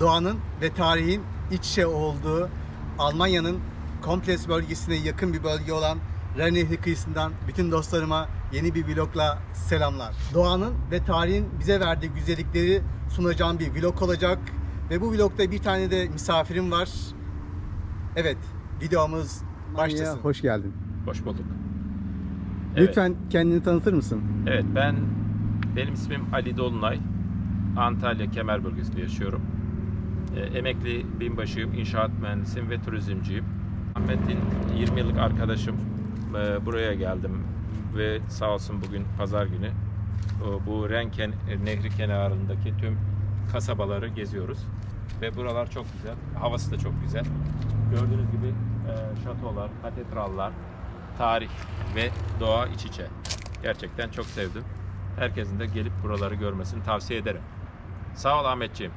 doğanın ve tarihin iç içe olduğu Almanya'nın kompleks bölgesine yakın bir bölge olan Ren Nehri kıyısından bütün dostlarıma yeni bir vlogla selamlar. Doğanın ve tarihin bize verdiği güzellikleri sunacağım bir vlog olacak. Ve bu vlogda bir tane de misafirim var. Evet, videomuz başlasın. Hoş geldin. Hoş bulduk. Evet, Lütfen kendini tanıtır mısın? Evet ben benim ismim Ali Dolunay. Antalya Kemer bölgesinde yaşıyorum. Ee, emekli binbaşıyım, inşaat mühendisiyim ve turizmciyim. Ahmet'in 20 yıllık arkadaşım. Ee, buraya geldim ve sağ olsun bugün pazar günü bu Renken Nehri kenarındaki tüm kasabaları geziyoruz. Ve buralar çok güzel. Havası da çok güzel. Gördüğünüz gibi e, şatolar, katedrallar, tarih ve doğa iç içe. Gerçekten çok sevdim. Herkesin de gelip buraları görmesini tavsiye ederim. Sağ ol Ahmetciğim.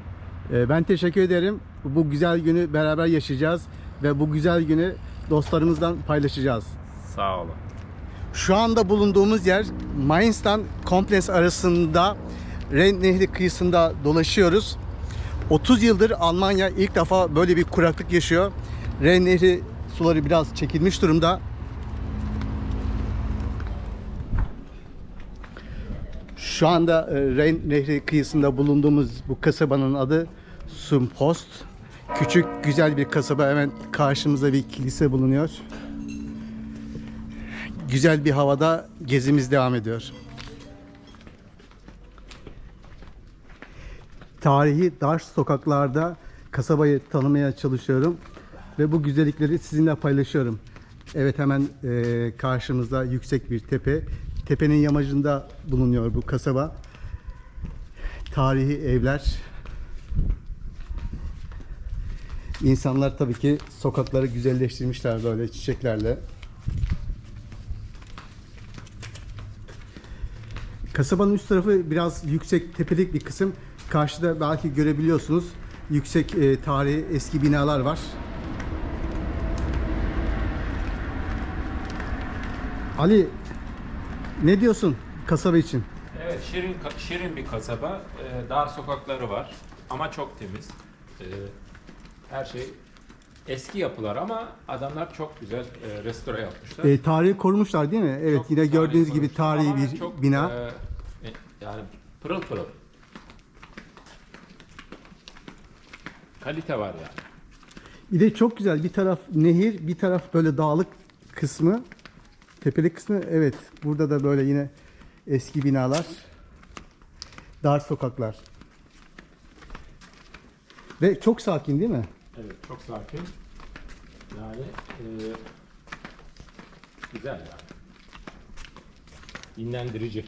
Ee, Ben teşekkür ederim. Bu güzel günü beraber yaşayacağız ve bu güzel günü dostlarımızdan paylaşacağız. Sağ olun. Şu anda bulunduğumuz yer Mainz'dan Kompleks arasında Ren Nehri kıyısında dolaşıyoruz. 30 yıldır Almanya ilk defa böyle bir kuraklık yaşıyor. Ren Nehri suları biraz çekilmiş durumda. Şu anda e, Ren Nehri kıyısında bulunduğumuz bu kasabanın adı Sumpost. Küçük güzel bir kasaba hemen karşımızda bir kilise bulunuyor. Güzel bir havada gezimiz devam ediyor. Tarihi dar sokaklarda kasabayı tanımaya çalışıyorum ve bu güzellikleri sizinle paylaşıyorum. Evet hemen e, karşımızda yüksek bir tepe. Tepenin yamacında bulunuyor bu kasaba. Tarihi evler. İnsanlar tabii ki sokakları güzelleştirmişler böyle çiçeklerle. Kasabanın üst tarafı biraz yüksek tepelik bir kısım. Karşıda belki görebiliyorsunuz yüksek e, tarihi eski binalar var. Ali ne diyorsun kasaba için? Evet, şirin şirin bir kasaba. Ee, dar sokakları var ama çok temiz. Ee, her şey eski yapılar ama adamlar çok güzel e, restore yapmışlar. E, tarihi korumuşlar değil mi? Evet Çok yine gördüğünüz gibi tarihi bir çok, bina. e, e, yani pırıl pırıl. Kalite var yani. Bir de çok güzel bir taraf nehir bir taraf böyle dağlık kısmı. Tepelik kısmı evet burada da böyle yine eski binalar. Dar sokaklar. Ve çok sakin değil mi? Evet, çok sakin. Yani e, güzel yani. Dinlendirici.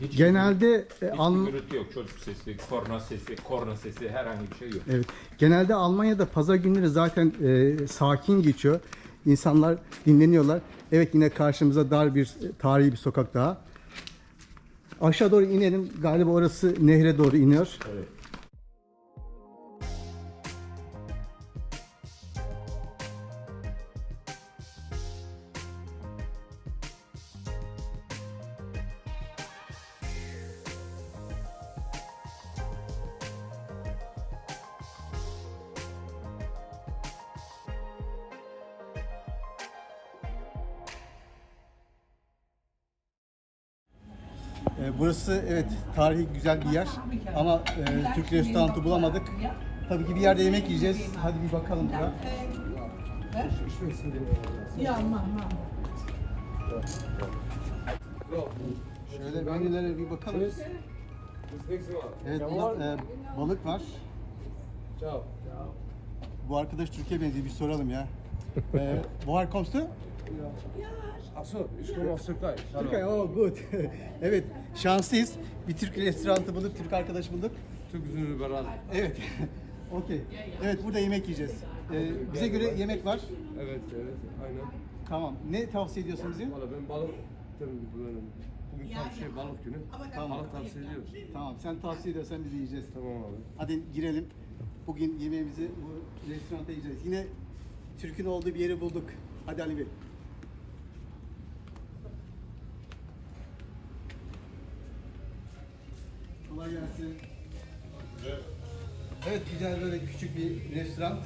Hiç Genelde e, hiçbir Alm- gürültü yok. Çocuk sesi, korna sesi, korna sesi herhangi bir şey yok. Evet. Genelde Almanya'da pazar günleri zaten e, sakin geçiyor. İnsanlar dinleniyorlar. Evet yine karşımıza dar bir e, tarihi bir sokak daha. Aşağı doğru inelim. Galiba orası nehre doğru iniyor. Evet. Burası evet tarihi güzel bir yer ama e, Türk restoranı bulamadık. Tabii ki bir yerde yemek yiyeceğiz. Hadi bir bakalım Mama. Şöyle menülere bir bakalım. Evet e, balık var. Bu arkadaş Türkiye benziyor bir soralım ya. E, kommst du? Achso, komme aus Türkei. Hallo. Türkiye, oh good. evet, şanslıyız. Bir Türk restoranı bulduk, Türk arkadaş bulduk. Türk sind überall. Evet, okey. Evet, burada yemek yiyeceğiz. Ee, bize göre yemek var. Evet, evet, aynen. Tamam. Ne tavsiye ediyorsun bize? Valla ben balık tabii bugün, bugün tam şey balık günü. Tamam. Balık tavsiye ediyorum. Tamam, sen tavsiye ediyorsan biz yiyeceğiz. Tamam abi. Hadi girelim. Bugün yemeğimizi bu restoranda yiyeceğiz. Yine Türk'ün olduğu bir yeri bulduk. Hadi Ali Bey. Kolay gelsin. Evet güzel böyle küçük bir restoran.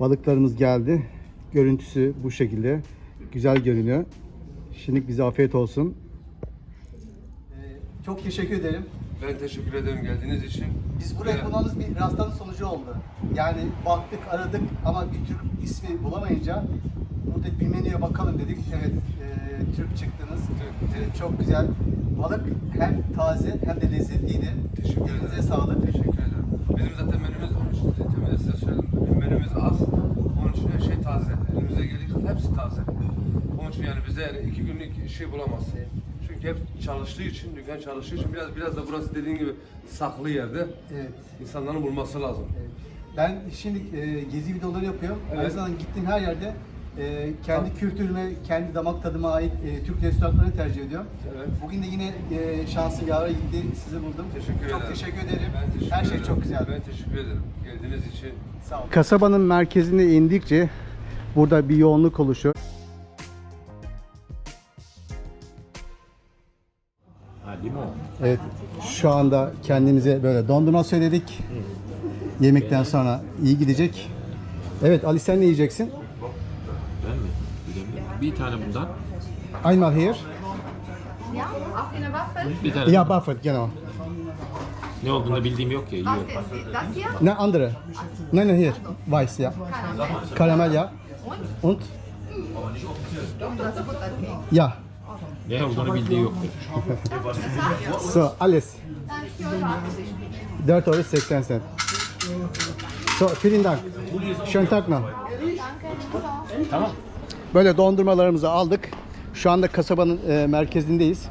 Balıklarımız geldi. Görüntüsü bu şekilde. Güzel görünüyor. Şimdi bize afiyet olsun. Çok teşekkür ederim. Ben teşekkür ederim geldiğiniz için. Biz buraya Ve konağımız bir rastlantı sonucu oldu. Yani baktık, aradık ama bir Türk ismi bulamayınca burada bir menüye bakalım dedik. Evet, e, Türk çıktınız. Evet, çok güzel. Balık hem taze hem de lezzetliydi. Teşekkür Elinize ederim. sağlık. Teşekkür ederim. Bizim zaten menümüz temelde size söyledim. Menümüz az. Onun için her şey taze. Elimize geliyor hepsi taze. Onun için yani bize yani iki günlük şey bulamazsın. Çünkü hep çalıştığı için, dükkan çalıştığı için biraz biraz da burası dediğin gibi saklı yerde Evet. insanların bulması lazım. evet. Ben şimdi e, gezi videoları yapıyorum. Evet. Aynı zamanda gittiğim her yerde e, kendi kültürüme, kendi damak tadıma ait e, Türk restoranlarını tercih ediyorum. Evet. Bugün de yine e, şansım yara gitti, sizi buldum. Teşekkür çok ederim. teşekkür ederim. Ben teşekkür Her şey ederim. çok güzeldi. Ben teşekkür ederim. Geldiğiniz için Sağ olun. Kasabanın merkezine indikçe burada bir yoğunluk oluşuyor. Evet, şu anda kendimize böyle dondurma söyledik. Yemekten sonra iyi gidecek. Evet, Ali sen ne yiyeceksin? Bir tane bundan. Einmal here. Ja, auch eine Waffe. Bir tane. Ja, Buffett, genau. Ne olduğunu bildiğim yok ya. Was Yiyorum. denn? Das hier? Ne andere? Nein, nein, hier. Weiß, ja. Karamell. Karamell, ja. Und? Und das Buttercake. Ja. Ne olduğunu bildiği yoktur. So, alles. Dann 4,80 Euro. 4 euro 80 cent. So, vielen Dank. Schönen Tag noch. Danke. Tamam. Böyle dondurmalarımızı aldık. Şu anda kasabanın e, merkezindeyiz.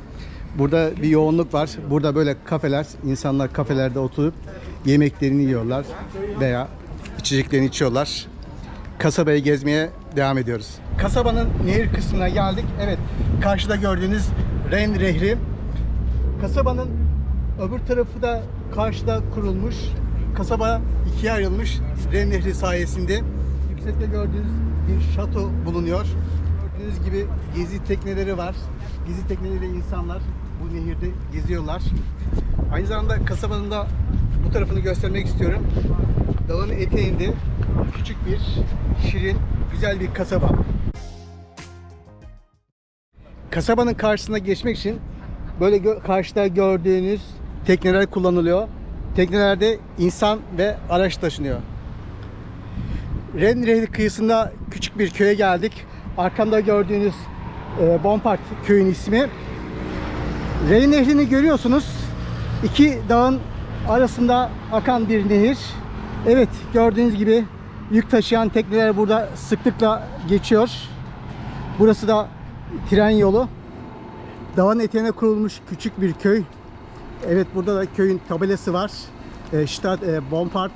Burada bir yoğunluk var. Burada böyle kafeler, insanlar kafelerde oturup yemeklerini yiyorlar veya içeceklerini içiyorlar. Kasabayı gezmeye devam ediyoruz. Kasabanın nehir kısmına geldik. Evet, karşıda gördüğünüz Ren Nehri. Kasabanın öbür tarafı da karşıda kurulmuş. Kasaba ikiye ayrılmış Ren Nehri sayesinde. Yüksekte gördüğünüz bir şato bulunuyor. Gördüğünüz gibi gezi tekneleri var. Gezi tekneleriyle insanlar bu nehirde geziyorlar. Aynı zamanda kasabanın da bu tarafını göstermek istiyorum. Dağın eteğinde küçük bir, şirin, güzel bir kasaba. Kasabanın karşısına geçmek için böyle gö- karşıda gördüğünüz tekneler kullanılıyor. Teknelerde insan ve araç taşınıyor. Ren Nehri kıyısında küçük bir köye geldik. Arkamda gördüğünüz e, Bompard köyün ismi. Ren Nehri'ni görüyorsunuz. İki dağın arasında akan bir nehir. Evet gördüğünüz gibi yük taşıyan tekneler burada sıklıkla geçiyor. Burası da tren yolu. Dağın eteğine kurulmuş küçük bir köy. Evet burada da köyün tabelası var. E, Stadt e, Bompard.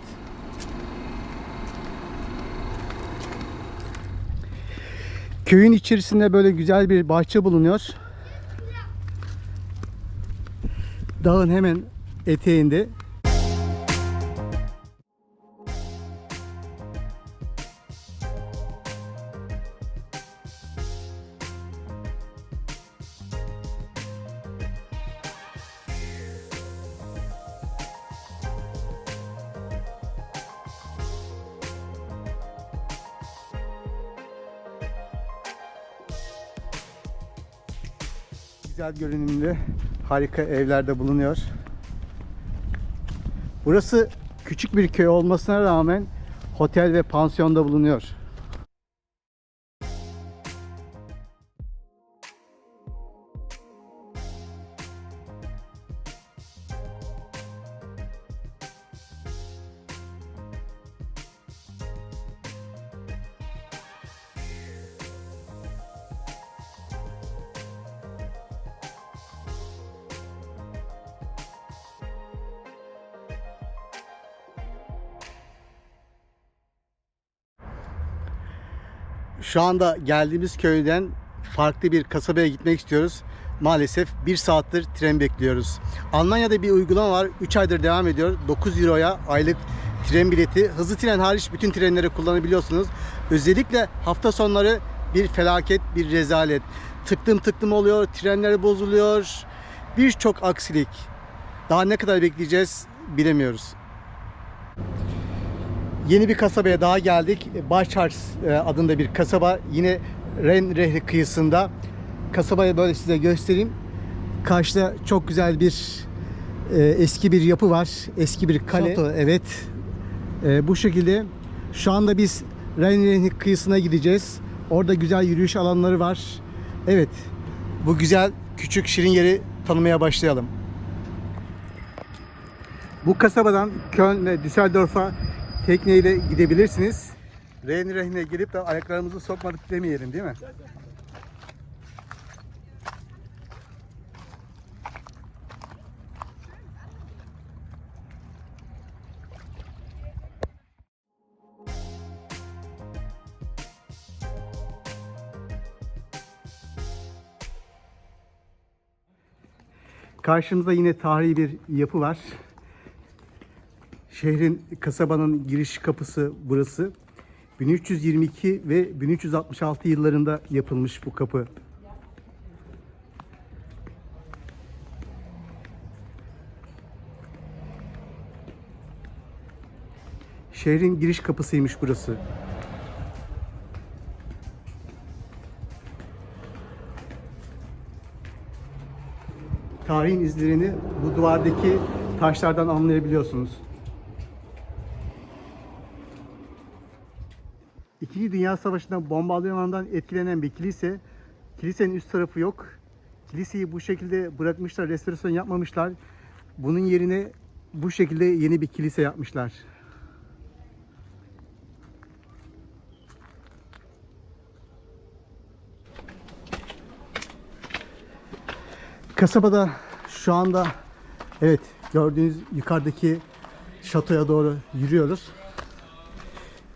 Köyün içerisinde böyle güzel bir bahçe bulunuyor. Dağın hemen eteğinde. Güzel görünümlü harika evlerde bulunuyor. Burası küçük bir köy olmasına rağmen otel ve pansiyonda bulunuyor. Şu anda geldiğimiz köyden farklı bir kasabaya gitmek istiyoruz. Maalesef bir saattir tren bekliyoruz. Almanya'da bir uygulama var. 3 aydır devam ediyor. 9 euroya aylık tren bileti. Hızlı tren hariç bütün trenleri kullanabiliyorsunuz. Özellikle hafta sonları bir felaket, bir rezalet. Tıktım tıktım oluyor, trenler bozuluyor. Birçok aksilik. Daha ne kadar bekleyeceğiz bilemiyoruz. Yeni bir kasabaya daha geldik. Başars adında bir kasaba. Yine Ren Nehri kıyısında. Kasabayı böyle size göstereyim. Karşıda çok güzel bir e, eski bir yapı var. Eski bir kale. Şato, evet. E, bu şekilde. Şu anda biz Ren Nehri kıyısına gideceğiz. Orada güzel yürüyüş alanları var. Evet. Bu güzel küçük şirin yeri tanımaya başlayalım. Bu kasabadan Köln ve Düsseldorf'a tekneyle gidebilirsiniz. Ren Nehri'ne girip de ayaklarımızı sokmadık demeyelim değil mi? Karşımızda yine tarihi bir yapı var. Şehrin, kasabanın giriş kapısı burası. 1322 ve 1366 yıllarında yapılmış bu kapı. Şehrin giriş kapısıymış burası. Tarihin izlerini bu duvardaki taşlardan anlayabiliyorsunuz. İkinci Dünya Savaşı'nda bombardımandan etkilenen bir kilise. Kilisenin üst tarafı yok. Kiliseyi bu şekilde bırakmışlar, restorasyon yapmamışlar. Bunun yerine bu şekilde yeni bir kilise yapmışlar. Kasabada şu anda evet gördüğünüz yukarıdaki şatoya doğru yürüyoruz.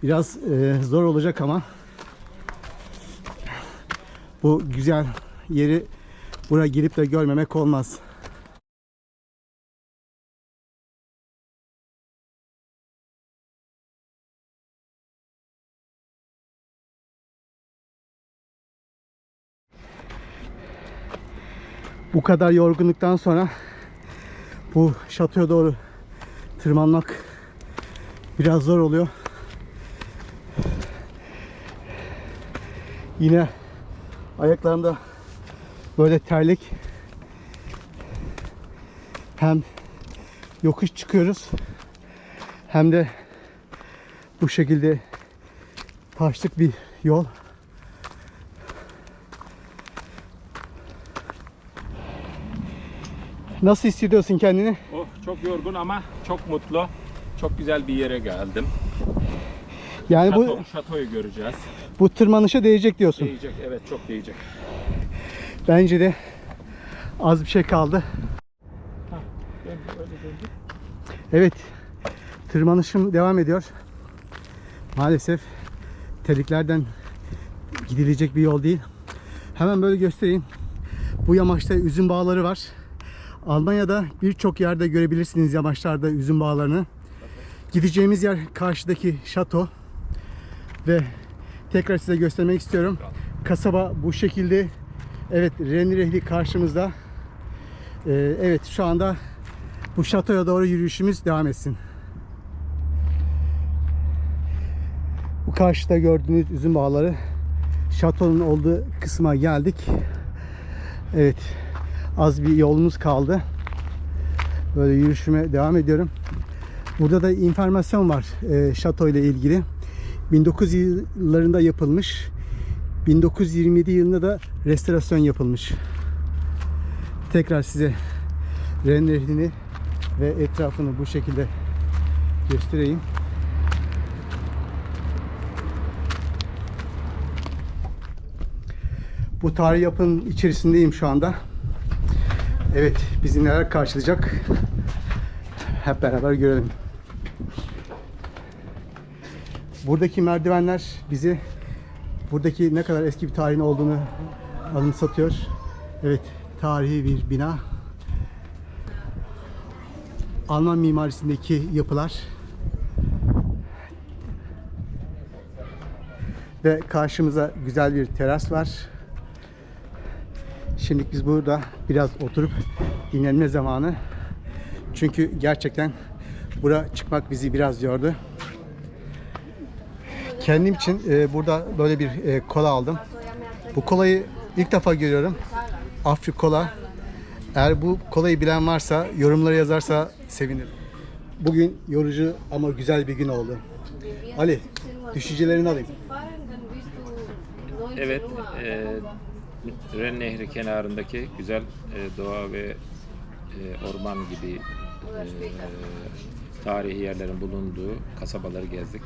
Biraz e, zor olacak ama bu güzel yeri buraya girip de görmemek olmaz. Bu kadar yorgunluktan sonra bu şatoya doğru tırmanmak biraz zor oluyor. Yine ayaklarımda böyle terlik. Hem yokuş çıkıyoruz hem de bu şekilde taşlık bir yol. Nasıl hissediyorsun kendini? Oh, çok yorgun ama çok mutlu. Çok güzel bir yere geldim. Yani bu Şato, şatoyu göreceğiz. Bu tırmanışa değecek diyorsun. Değecek, evet çok değecek. Bence de az bir şey kaldı. Evet. Tırmanışım devam ediyor. Maalesef teliklerden gidilecek bir yol değil. Hemen böyle göstereyim. Bu yamaçta üzüm bağları var. Almanya'da birçok yerde görebilirsiniz yamaçlarda üzüm bağlarını. Gideceğimiz yer karşıdaki şato. Ve tekrar size göstermek istiyorum. Kasaba bu şekilde. Evet Ren Nehri karşımızda. Ee, evet şu anda bu şatoya doğru yürüyüşümüz devam etsin. Bu karşıda gördüğünüz üzüm bağları şatonun olduğu kısma geldik. Evet az bir yolumuz kaldı. Böyle yürüyüşüme devam ediyorum. Burada da informasyon var e, şato ile ilgili. 1900 yıllarında yapılmış. 1927 yılında da restorasyon yapılmış. Tekrar size Ren Nehri'ni ve etrafını bu şekilde göstereyim. Bu tarihi yapının içerisindeyim şu anda. Evet, bizi neler karşılayacak? Hep beraber görelim. Buradaki merdivenler bizi buradaki ne kadar eski bir tarihin olduğunu anımsatıyor. Evet, tarihi bir bina. Alman mimarisindeki yapılar ve karşımıza güzel bir teras var. Şimdi biz burada biraz oturup dinlenme zamanı. Çünkü gerçekten bura çıkmak bizi biraz yordu. Kendim için e, burada böyle bir e, kola aldım. Bu kolayı ilk defa görüyorum. Afri kola. Eğer bu kolayı bilen varsa yorumlara yazarsa sevinirim. Bugün yorucu ama güzel bir gün oldu. Ali, düşüncelerini alayım. Evet, e, Ren Nehri kenarındaki güzel e, doğa ve e, orman gibi e, tarihi yerlerin bulunduğu kasabaları gezdik.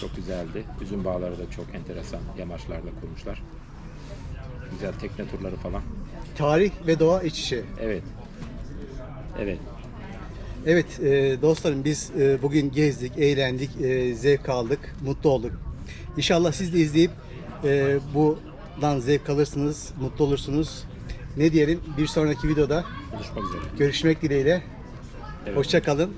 Çok güzeldi. Üzüm bağları da çok enteresan yamaçlarda kurmuşlar. Güzel tekne turları falan. Tarih ve doğa iç içe. Evet. Evet. Evet e, dostlarım biz e, bugün gezdik, eğlendik, e, zevk aldık, mutlu olduk. İnşallah siz de izleyip e, bundan zevk alırsınız, mutlu olursunuz. Ne diyelim bir sonraki videoda Buluşmak üzere. görüşmek dileğiyle. Evet. Hoşça kalın.